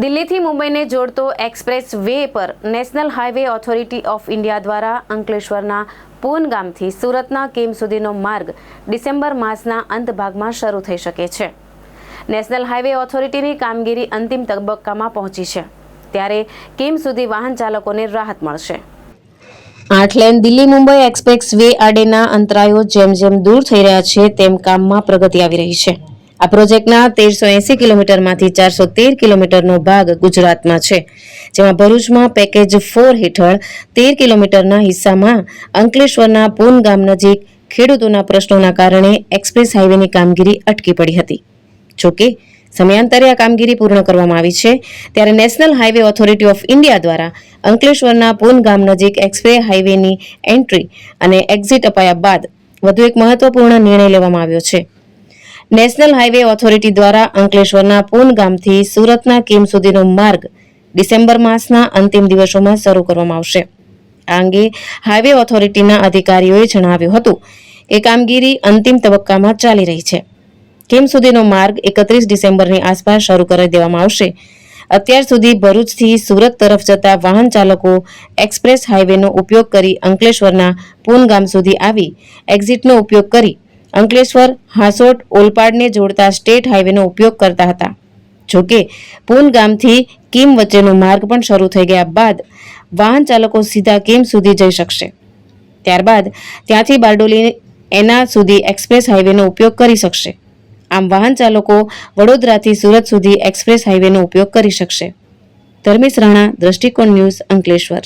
દિલ્હીથી મુંબઈને જોડતો express way પર National Highway Authority of India દ્વારા અંકલેશ્વરના પૂન ગામથી સુરતના કેમ સુધીનો માર્ગ ડિસેમ્બર માસના અંત ભાગમાં શરૂ થઈ શકે છે. નેશનલ હાઈવે ઓથોરિટીની કામગીરી અંતિમ તબક્કામાં પહોંચી છે. ત્યારે કેમ સુધી વાહન ચાલકોને રાહત મળશે. આઠ lane Delhi Mumbai express way આડેના અંતરાયો જેમ જેમ દૂર થઈ રહ્યા છે, તેમ કામમાં પ્રગતિ આવી રહી છે. આ પ્રોજેક્ટના તેરસો એસી કિલોમીટરમાંથી ચારસો તેર કિલોમીટરનો ભાગ ગુજરાતમાં છે, જેમાં ભરૂચમાં પેકેજ ફોર હેઠળ તેર કિલોમીટરના હિસ્સામાં અંકલેશ્વરના પૂન ગામ નજીક ખેડૂતોના પ્રશ્નોના કારણે એક્સપ્રેસ હાઈવેની કામગીરી અટકી પડી હતી. જોકે, સમયાંતરે આ કામગીરી પૂર્ણ કરવામાં આવી છે, ત્યારે national highway authority of India દ્વારા અંકલેશ્વરના પૂન ગામ નજીક એક્સપ્રેસ હાઈવેની એન્ટ્રી અને એક્ઝિટ અપાયા બાદ વધુ એક મહત્વપૂર્ણ નિર્ણય લેવામાં આવ્યો છે. નેશનલ હાઈવે ઓથોરિટી દ્વારા અંકલેશ્વરના પૂન ગામથી સુરતના કિમ સુધીનો માર્ગ ડિસેમ્બર માસના અંતિમ દિવસોમાં શરૂ કરવામાં આવશે. આ અંગે હાઈવે ઓથોરિટીના અધિકારીઓએ જણાવ્યું હતું કે કામગીરી અંતિમ તબક્કામાં ચાલી રહી છે. કેમ સુધીનો માર્ગ એકત્રીસ ડિસેમ્બરની આસપાસ શરૂ કરી દેવામાં આવશે. અત્યાર સુધી ભરૂચથી સુરત તરફ જતા વાહન ચાલકો એક્સપ્રેસ હાઈવેનો ઉપયોગ કરી અંકલેશ્વરના પૂન ગામ સુધી આવી એક્ઝિટનો ઉપયોગ કરી અંકલેશ્વર, હાંસોટ, ઓલપાડને જોડતા સ્ટેટ હાઈવેનો ઉપયોગ કરતા હતા. જોકે પૂન ગામથી કિમ વચ્ચેનો માર્ગ પણ શરૂ થઈ ગયા બાદ વાહન ચાલકો સીધા કિમ સુધી જઈ શકશે. ત્યારબાદ ત્યાંથી બારડોલી એના સુધી એક્સપ્રેસ હાઈવેનો ઉપયોગ કરી શકશે. આમ વાહન ચાલકો વડોદરાથી સુરત સુધી એક્સપ્રેસ હાઈવેનો ઉપયોગ કરી શકશે. ધર્મેશ રાણા, દ્રષ્ટિકોણ ન્યૂઝ, અંકલેશ્વર.